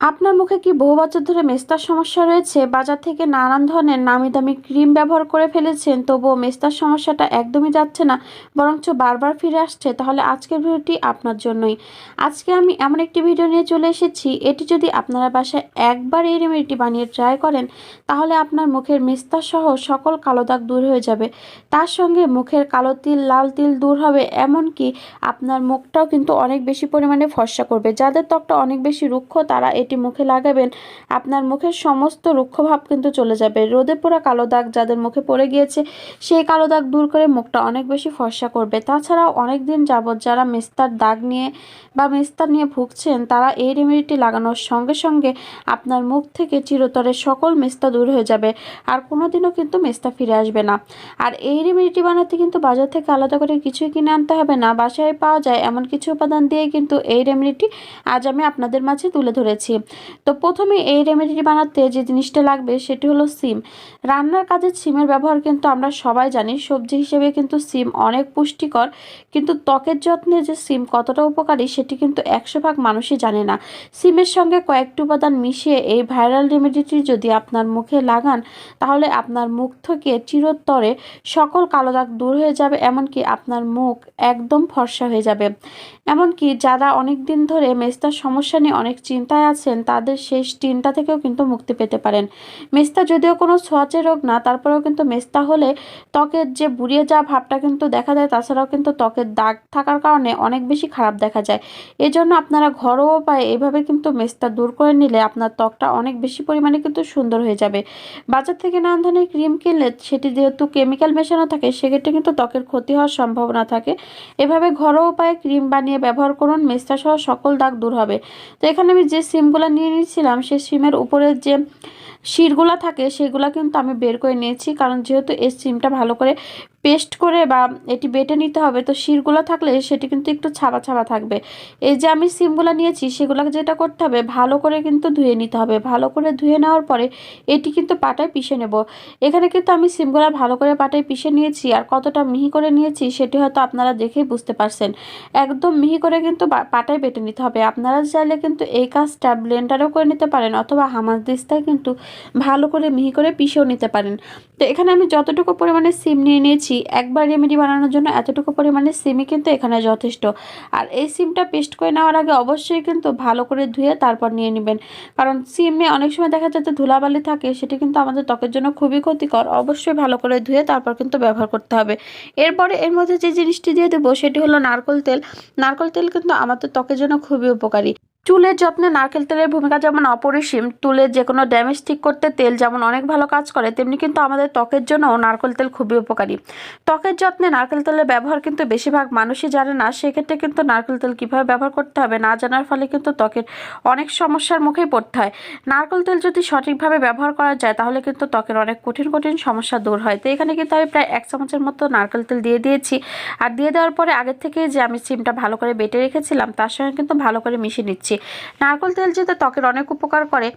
আপনার মুখে কি বহু বছর ধরে মেস্তার সমস্যা রয়েছে? বাজার থেকে নানান ধরনের নামি দামি ক্রিম ব্যবহার করে ফেলেছেন, তবুও মেস্তার সমস্যাটা একদমই যাচ্ছে না, বরঞ্চ বারবার ফিরে আসছে। তাহলে আজকের ভিডিওটি আপনার জন্যই। আজকে আমি এমন একটি ভিডিও নিয়ে চলে এসেছি, এটি যদি আপনারা বাসায় একবার এই রেমেডিটি বানিয়ে ট্রাই করেন, তাহলে আপনার মুখের মেস্তা সহ সকল কালো দাগ দূর হয়ে যাবে। তার সঙ্গে মুখের কালো তিল, লাল তিল দূর হবে, এমনকি আপনার মুখটাও কিন্তু অনেক বেশি পরিমাণে ফর্সা করবে। যাদের ত্বকটা অনেক বেশি রুক্ষ, তারা এটি মুখে লাগাবেন, আপনার মুখের সমস্ত রুক্ষ ভাব কিন্তু চলে যাবে। রোদে পোড়া কালো দাগ যাদের মুখে পড়ে গিয়েছে, সেই কালো দাগ দূর করে মুখটা অনেক বেশি ফর্সা করবে। তাছাড়াও অনেক দিন যাবৎ যারা মেস্তার দাগ নিয়ে বা মেস্তার নিয়ে ভুগছেন, তারা এই রেমেডিটি লাগানোর সঙ্গে সঙ্গে আপনার মুখ থেকে চিরতরে সকল মেস্তা দূর হয়ে যাবে আর কোনোদিনও কিন্তু মেস্তা ফিরে আসবে না। আর এই রেমেডিটি বানাতে কিন্তু বাজার থেকে আলাদা করে কিছুই কিনে আনতে হবে না। বাসায় পাওয়া যায় এমন কিছু উপাদান দিয়ে কিন্তু এই রেমেডিটি আজ আমি আপনাদের মাঝে তুলে ধরেছি। তো প্রথমে এই রেমেডিটি বানাতে যে জিনিসটা লাগবে সেটি হলো সিম। রান্নার কাজে সিমের ব্যবহার কিন্তু আমরা সবাই জানি, সবজি হিসেবে কিন্তু সিম অনেক পুষ্টিকর, কিন্তু ত্বকের যত্নে যে সিম কতটা উপকারী সেটি কিন্তু একশো ভাগ মানুষই জানে না। সিমের সঙ্গে কয়েকটি উপাদান মিশিয়ে এই ভাইরাল রেমেডিটি যদি আপনার মুখে লাগান, তাহলে আপনার মুখ থেকে চিরতরে সকল কালো দাগ দূর হয়ে যাবে, এমনকি আপনার মুখ একদম ফর্সা হয়ে যাবে। এমনকি যারা অনেক দিন ধরে মেস্তার সমস্যা নিয়ে অনেক চিন্তায় আছেন তাদের শেষ চিন্তা থেকেও কিন্তু মুক্তি পেতে পারেন। মেস্তা যদিও কোনো ছোঁয়াচে রোগ না, তারপরেও কিন্তু মেস্তা হলে ত্বকের যে বুড়িয়ে যাওয়া ভাবটা কিন্তু দেখা যায়, তাছাড়াও কিন্তু ত্বকের দাগ থাকার কারণে অনেক বেশি খারাপ দেখা যায়। এই জন্য আপনারা ঘরোয়া উপায়ে এভাবে কিন্তু মেস্তা দূর করে নিলে আপনার ত্বকটা অনেক বেশি পরিমাণে কিন্তু সুন্দর হয়ে যাবে। বাজার থেকে নানান ধরনের ক্রিম কিনলে সেটি যেহেতু কেমিক্যাল মেশানো থাকে, সেক্ষেত্রে কিন্তু ত্বকের ক্ষতি হওয়ার সম্ভাবনা থাকে। এভাবে ঘরোয়া উপায়ে ক্রিম বানিয়ে ব্যবহার করুন মেস্তা সহ সকল দাগ দূর হবে। তো এখানে আমি যে সিমগুলো নিয়ে নিয়েছিলাম সে সিমের উপরের যে শিরগুলা থাকে, সেগুলো কিন্তু আমি বের করে নিয়েছি। কারণ যেহেতু এই সিমটা ভালো করে পেস্ট করে বা এটি বেটে নিতে হবে, তো শিরগুলো থাকলে সেটি কিন্তু একটু ছাবা ছাবা থাকবে। এই যে আমি সিমগুলো নিয়েছি সেগুলো যেটা করতে হবে, ভালো করে কিন্তু ধুয়ে নিতে হবে। ভালো করে ধুয়ে নেওয়ার পরে এটি কিন্তু পাটায় পিষে নেব। এখানে কিন্তু আমি সিমগুলো ভালো করে পাটায় পিষে নিয়েছি, আর কতটা মিহি করে নিয়েছি সেটি হয়তো আপনারা দেখেই বুঝতে পারছেন। একদম মিহি করে কিন্তু পাটায় বেটে নিতে হবে। আপনারা চাইলে কিন্তু এই কাজটা ব্লেন্ডারও করে নিতে পারেন, অথবা হামাস দিস্তায় কিন্তু ভালো করে মিহি করে পিষেও নিতে পারেন। তো এখানে আমি যতটুকু পরিমাণে সিম নিয়ে নিয়েছি, একবার রেমেডি বানানোর জন্য এতটুকু পরিমাণে সিমই কিন্তু এখানে যথেষ্ট। আর এই সিমটা পেস্ট করে নেওয়ার আগে অবশ্যই কিন্তু ভালো করে ধুয়ে তারপর নিয়ে নেবেন। কারণ সিমে অনেক সময় দেখা যাচ্ছে ধুলাবালি থাকে, সেটি কিন্তু আমাদের ত্বকের জন্য খুবই ক্ষতিকর। অবশ্যই ভালো করে ধুয়ে তারপর কিন্তু ব্যবহার করতে হবে। এরপরে এর মধ্যে যে জিনিসটি দিয়ে দেবো, সেটি হলো নারকল তেল। নারকল তেল কিন্তু আমাদের ত্বকের জন্য খুবই উপকারী। চুলের যত্নে নারকেল তেলের ভূমিকা যেমন অপরিসীম চুলের যে কোনো ড্যামেজ ঠিক করতে তেল যেমন অনেক ভালো কাজ করে, তেমনি কিন্তু আমাদের ত্বকের জন্য নারকেল তেল খুবই উপকারী। ত্বকের যত্নে নারকেল তেলের ব্যবহার কিন্তু বেশিরভাগ মানুষই জানে না, সেক্ষেত্রে কিন্তু নারকেল তেল কীভাবে ব্যবহার করতে হবে না জানার ফলে কিন্তু ত্বকের অনেক সমস্যার মুখেই পড়তে হয়। নারকেল তেল যদি সঠিকভাবে ব্যবহার করা যায়, তাহলে কিন্তু ত্বকের অনেক কঠিন কঠিন সমস্যা দূর হয়। তো এখানে কিন্তু আমি প্রায় এক চামচের মতো নারকেল তেল দিয়ে দিয়েছি। আর দিয়ে দেওয়ার পরে আগের থেকে যে আমি সিমটা ভালো করে বেটে রেখেছিলাম, তার সঙ্গে কিন্তু ভালো করে মিশিয়ে নিচ্ছি। নারকেল তেল যেতে ত্বকের অনেক উপকার করে,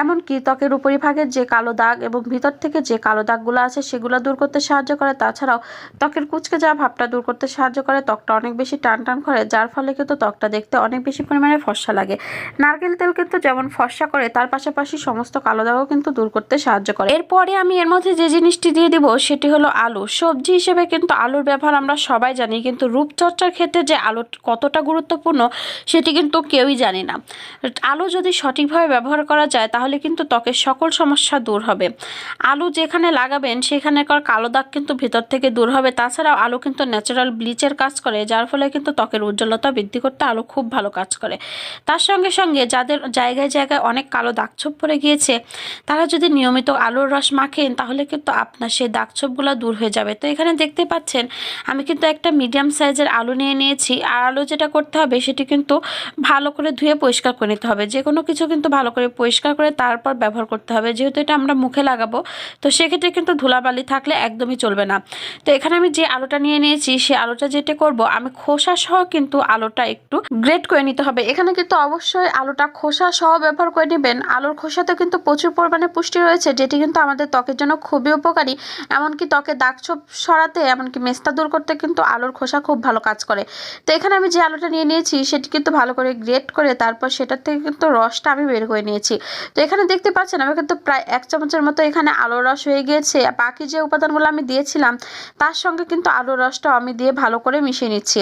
এমনকি ত্বকের উপরিভাগের যে কালো দাগ এবং ভিতর থেকে যে কালো দাগগুলো আছে সেগুলো দূর করতে সাহায্য করে। তাছাড়াও ত্বকের কুচকে যাওয়া ভাবটা দূর করতে সাহায্য করে। ত্বকটা অনেক বেশি টান টান করে, যার ফলে কিন্তু ত্বকটা দেখতে অনেক বেশি পরিমাণে ফর্সা লাগে। নারকেল তেল কিন্তু যেমন ফর্সা করে, তার পাশাপাশি সমস্ত কালো দাগও কিন্তু দূর করতে সাহায্য করে। এরপরে আমি এর মধ্যে যে জিনিসটি দিয়ে দিব, সেটি হলো আলু। সবজি হিসেবে কিন্তু আলুর ব্যবহার আমরা সবাই জানি, কিন্তু রূপচর্চার ক্ষেত্রে যে আলু কতটা গুরুত্বপূর্ণ, সেটি কিন্তু কেউই জানে না। আলু যদি সঠিকভাবে ব্যবহার করা যায়, তাহলে কিন্তু ত্বকের সকল সমস্যা দূর হবে। আলু যেখানে লাগাবেন সেখানেকার কালো দাগ কিন্তু ভেতর থেকে দূর হবে। তাছাড়াও আলু কিন্তু ন্যাচারাল ব্লিচের কাজ করে, যার ফলে কিন্তু ত্বকের উজ্জ্বলতা বৃদ্ধি করতে আলু খুব ভালো কাজ করে। তার সঙ্গে সঙ্গে যাদের জায়গায় জায়গায় অনেক কালো দাগছোপ পড়ে গিয়েছে, তারা যদি নিয়মিত আলুর রস মাখেন, তাহলে কিন্তু আপনার সেই দাগছোপগুলো দূর হয়ে যাবে। তো এখানে দেখতে পাচ্ছেন, আমি কিন্তু একটা মিডিয়াম সাইজের আলু নিয়ে নিয়েছি। আর আলু যেটা করতে হবে, সেটি কিন্তু ভালো করে ধুয়ে পরিষ্কার করে নিতে হবে। যে কোনো কিছু কিন্তু ভালো করে পরিষ্কার করে তারপর ব্যবহার করতে হবে। যেহেতু এটা আমরা মুখে লাগাবো, তো সেক্ষেত্রে কিন্তু ধুলাবালি থাকলে একদমই চলবে না। তো এখানে আমি যে আলুটা নিয়ে নিয়েছি সেই আলুটা যেটা করব, আমি খোসা সহ কিন্তু আলুটা একটু গ্রেট করে নিতে হবে। এখানে কিন্তু অবশ্যই আলুটা খোসা সহ ব্যবহার করে নেবেন। আলুর খোসাতে কিন্তু প্রচুর পরিমাণে পুষ্টি রয়েছে, যেটি কিন্তু আমাদের ত্বকের জন্য খুবই উপকারী। এমনকি ত্বকে দাগছোপ সরাতে, এমনকি মেস্তা দূর করতে কিন্তু আলুর খোসা খুব ভালো কাজ করে। তো এখানে আমি যে আলুটা নিয়ে নিয়েছি, সেটি কিন্তু ভালো করে গ্রেট করে তারপর সেটার থেকে কিন্তু রসটা আমি বের করে নিয়েছি। তো এখানে দেখতে পাচ্ছেন আমি কিন্তু প্রায় এক চামচের মতো এখানে আলুর রস হয়ে গিয়েছে। বাকি যে উপাদানগুলো আমি দিয়েছিলাম, তার সঙ্গে কিন্তু আলুর রসটাও আমি দিয়ে ভালো করে মিশিয়ে নিচ্ছি।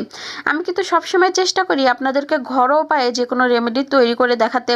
আমি কিন্তু সবসময় চেষ্টা করি আপনাদেরকে ঘরোয়া উপায়ে যে কোনো রেমেডি তৈরি করে দেখাতে।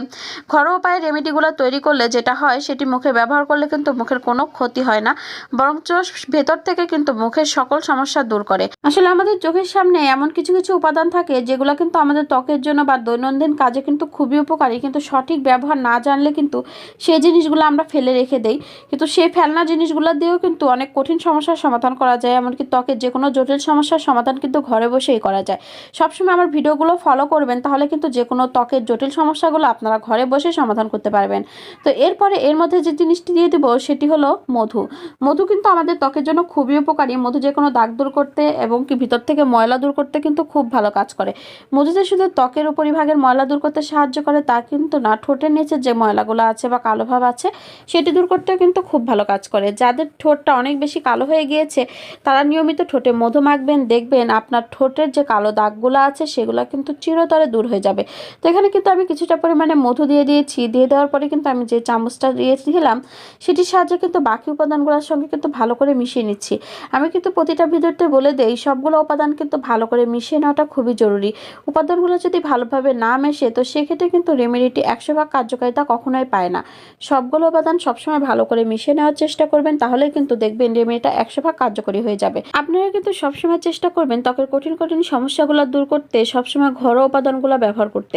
ঘরোয়া উপায়ে রেমেডিগুলো তৈরি করলে যেটা হয়, সেটি মুখে ব্যবহার করলে কিন্তু মুখের কোনো ক্ষতি হয় না, বরঞ্চ ভেতর থেকে কিন্তু মুখের সকল সমস্যা দূর করে। আসলে আমাদের চোখের সামনে এমন কিছু কিছু উপাদান থাকে যেগুলো কিন্তু আমাদের ত্বকের জন্য বা দৈনন্দিন কাজে কিন্তু খুবই উপকারী। কিন্তু সঠিক ব্যবহার না জানলে কিন্তু সেই জিনিসগুলো আমরা ফেলে রেখে দেই। কিন্তু সেই ফেলনা জিনিসগুলো দিয়েও কিন্তু অনেক কঠিন সমস্যার সমাধান করা যায়। এমনকি ত্বকের যে কোনো জটিল সমস্যার সমাধান কিন্তু ঘরে বসেই করা যায়। সবসময় আমার ভিডিওগুলো ফলো করবেন, তাহলে কিন্তু যে কোনো ত্বকের জটিল সমস্যাগুলো আপনারা ঘরে বসে সমাধান করতে পারবেন। তো এরপরে এর মধ্যে যে জিনিসটি দিয়ে দেবো, সেটি হলো মধু। মধু কিন্তু আমাদের ত্বকের জন্য খুবই উপকারী। মধু যে কোনো দাগ দূর করতে এবং কি ভিতর থেকে ময়লা দূর করতে কিন্তু খুব ভালো কাজ করে। মধু যে শুধু ত্বকের উপরিভাগের ময়লা দূর করতে সাহায্য করে, তা কিন্তু না। ঠোঁটের নিচে যে ময়লাগুলো আছে বা কালো ভাব আছে, সেটি দূর করতেও কিন্তু খুব ভালো কাজ করে। যাদের ঠোঁটটা অনেক বেশি কালো হয়ে গিয়েছে, তারা নিয়মিত ঠোঁটে মধু মাখবেন, দেখবেন আপনার ঠোঁটের যে কালো দাগগুলো আছে, সেগুলো কিন্তু চিরতরে দূর হয়ে যাবে। তো এখানে কিন্তু আমি কিছুটা পরিমাণে মধু দিয়ে দিয়েছি। দিয়ে দেওয়ার পরে কিন্তু আমি যে চামচটা দিয়েছিলাম, সেটির সাহায্যে কিন্তু বাকি উপাদানগুলোর সঙ্গে কিন্তু ভালো করে মিশিয়ে নিচ্ছি। আমি কিন্তু প্রতিটা ভিডিওতে বলে দেই, সবগুলো উপাদান কিন্তু ভালো করে মিশিয়ে নেওয়াটা খুবই জরুরি। উপাদানগুলো যদি ভালোভাবে না মেশে তো সেক্ষেত্রে কিন্তু রেমেডিটি একশো ভাগ কার্যকারিতা কখনোই পায় না। সবগুলো উপাদান সবসময় ভালো করে মিশিয়ে নেওয়ার চেষ্টা করবেন তাহলে কিন্তু দেখবেন রেমেডিটা একশো ভাগ কার্যকরী হয়ে যাবে। আপনারা কিন্তু সবসময় চেষ্টা করবেন ত্বকের কঠিন কঠিন সমস্যাগুলো দূর করতে, সবসময় ঘরোয়া উপাদানগুলো ব্যবহার করতে।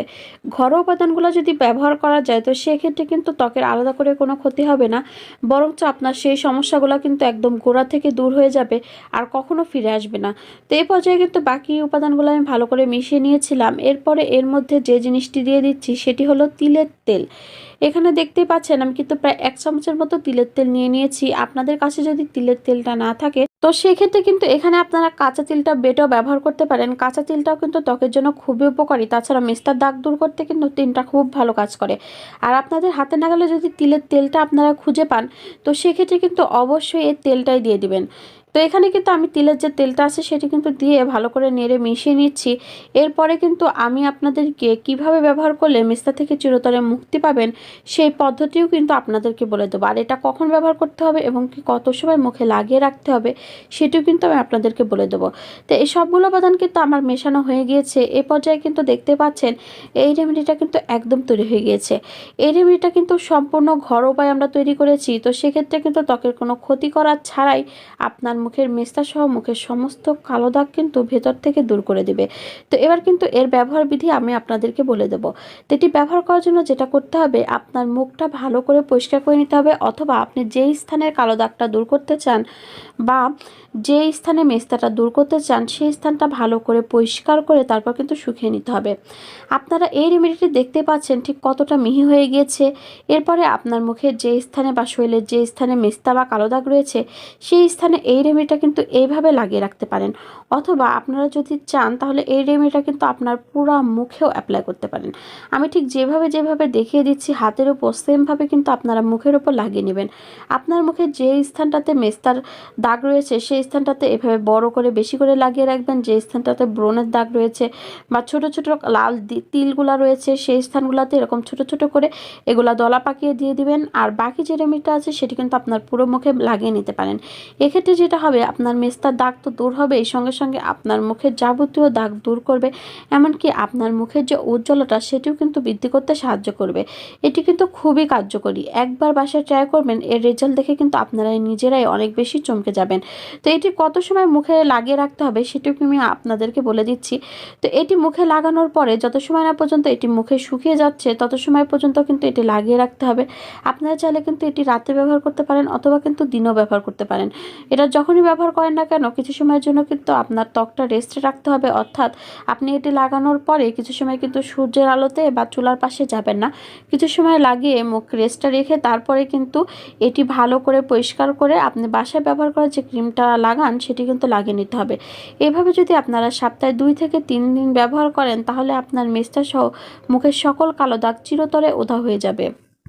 ঘরোয়া উপাদানগুলো যদি ব্যবহার করা যায়, তো সেক্ষেত্রে কিন্তু ত্বকের আলাদা করে কোনো ক্ষতি হবে না। বরঞ্চ আপনার সেই সমস্যাগুলো কিন্তু একদম গোড়া থেকে দূর হয়ে যাবে, আর কখনো ফিরে আসবে না। তো এই পর্যায়ে কিন্তু বাকি উপাদানগুলো আমি ভালো করে মিশিয়ে নিয়েছিলাম। এরপরে এর মধ্যে যে জিনিসটি দিয়ে দিচ্ছি, সেটি হলো তিলের তেল। এখানে দেখতেই পাচ্ছেন, আমি কিন্তু প্রায় এক চামচের মতো তিলের তেল নিয়ে নিয়েছি। আপনাদের কাছে যদি তিলের তেলটা না থাকে, তো সেক্ষেত্রে কিন্তু এখানে আপনারা কাঁচা তিলটা বেটেও ব্যবহার করতে পারেন। কাঁচা তিলটাও কিন্তু ত্বকের জন্য খুবই উপকারী। তাছাড়া মেস্তার দাগ দূর করতে কিন্তু তিনটা খুব ভালো কাজ করে। আর আপনাদের হাতে নাগালে যদি তিলের তেলটা আপনারা খুঁজে পান, তো সেক্ষেত্রে কিন্তু অবশ্যই এর তেলটাই দিয়ে দিবেন। তো এখানে কিন্তু আমি তিলের যে তেলটা আছে সেটি কিন্তু দিয়ে ভালো করে নেড়ে মিশিয়ে নিচ্ছি। এরপরে কিন্তু আমি আপনাদেরকে কীভাবে ব্যবহার করলে মেস্তা থেকে চিরতরে মুক্তি পাবেন সেই পদ্ধতিও কিন্তু আপনাদেরকে বলে দেবো। আর এটা কখন ব্যবহার করতে হবে এবং কি কত সময় মুখে লাগিয়ে রাখতে হবে সেটিও কিন্তু আমি আপনাদেরকে বলে দেবো। তো এই সবগুলো উপাদান কিন্তু আমার মেশানো হয়ে গিয়েছে। এ পর্যায়ে কিন্তু দেখতে পাচ্ছেন এই রেমেডিটা কিন্তু একদম তৈরি হয়ে গিয়েছে। এই রেমেডিটা কিন্তু সম্পূর্ণ ঘর উপায় আমরা তৈরি করেছি। তো সেক্ষেত্রে কিন্তু ত্বকের কোনো ক্ষতি করার ছাড়াই আপনার মুখের মেস্তা সহ মুখের সমস্ত কালো দাগ কিন্তু ভেতর থেকে দূর করে দেবে। তো এবার কিন্তু এর ব্যবহার বিধি আমি আপনাদেরকে বলে দেবো। তো এটি ব্যবহার করার জন্য যেটা করতে হবে, আপনার মুখটা ভালো করে পরিষ্কার করে নিতে হবে অথবা আপনি যেই স্থানের কালো দাগটা দূর করতে চান বা যে স্থানে মেস্তাটা দূর করতে চান সেই স্থানটা ভালো করে পরিষ্কার করে তারপর কিন্তু শুকিয়ে নিতে হবে। আপনারা এই রেমেডিটি দেখতে পাচ্ছেন ঠিক কতটা মিহি হয়ে গিয়েছে। এরপরে আপনার মুখের যে স্থানে বা শরীরের যে স্থানে মেস্তা বা কালো দাগ রয়েছে, সেই স্থানে এই রেমেডিটা কিন্তু এইভাবে লাগিয়ে রাখতে পারেন। অথবা আপনারা যদি চান, তাহলে এই রেমেডিটা কিন্তু আপনার পুরো মুখেও অ্যাপ্লাই করতে পারেন। আমি ঠিক যেভাবে যেভাবে দেখিয়ে দিচ্ছি, হাতের উপর সেমভাবে কিন্তু আপনারা মুখের উপর লাগিয়ে নেবেন। আপনার মুখে যে স্থানটাতে মেস্তার দাগ রয়েছে, সেই স্থানটাতে এভাবে বড় করে, বেশি করে লাগিয়ে রাখবেন। যে স্থানটাতে ব্রণের দাগ রয়েছে বা ছোট ছোট লাল তিলগুলা রয়েছে, সেই স্থানগুলোতে এরকম ছোট ছোট করে এগুলা দলা পাকিয়ে দিয়ে দিবেন। আর বাকি যে রেমিটা আছে, সেটি কিন্তু আপনার পুরো মুখে লাগিয়ে নিতে পারেন। এক্ষেত্রে যেটা হবে, আপনার মেস্তার দাগ তো দূর হবে, এই সঙ্গে সঙ্গে আপনার মুখের যাবতীয় দাগ দূর করবে, এমনকি আপনার মুখের যে উজ্জ্বলতা সেটিও কিন্তু বৃদ্ধি করতে সাহায্য করবে। এটি কিন্তু খুবই কার্যকরী। একবার বাসায় ট্রাই করবেন, এর রেজাল্ট দেখে কিন্তু আপনারাই নিজেরাই অনেক বেশি চমকে যাবেন। তো এটি কত সময় মুখে লাগিয়ে রাখতে হবে সেটিও আমি আপনাদেরকে বলে দিচ্ছি। তো এটি মুখে লাগানোর পরে যত সময় না পর্যন্ত এটি মুখে শুকিয়ে যাচ্ছে, তত সময় পর্যন্ত কিন্তু এটি লাগিয়ে রাখতে হবে। আপনারা চাইলে কিন্তু এটি রাতে ব্যবহার করতে পারেন অথবা কিন্তু দিনও ব্যবহার করতে পারেন। এটা যখনই ব্যবহার করেন না কেন, কিছু সময়ের জন্য কিন্তু আপনার ত্বকটা রেস্টে রাখতে হবে। অর্থাৎ আপনি এটি লাগানোর পরে কিছু সময় কিন্তু সূর্যের আলোতে বা চুলার পাশে যাবেন না। কিছু সময় লাগিয়ে মুখ রেস্টটা রেখে তারপরে কিন্তু এটি ভালো করে পরিষ্কার করে আপনি বাসায় ব্যবহার করার যে ক্রিমটা লাগান, সেটি কিন্তু লাগিয়ে নিতে হবে। এভাবে যদি আপনারা সপ্তাহে দুই থেকে তিন দিন ব্যবহার করেন, তাহলে আপনার মেস্তা সহ মুখের সকল কালো দাগ চিরতরে উধা হয়ে যাবে।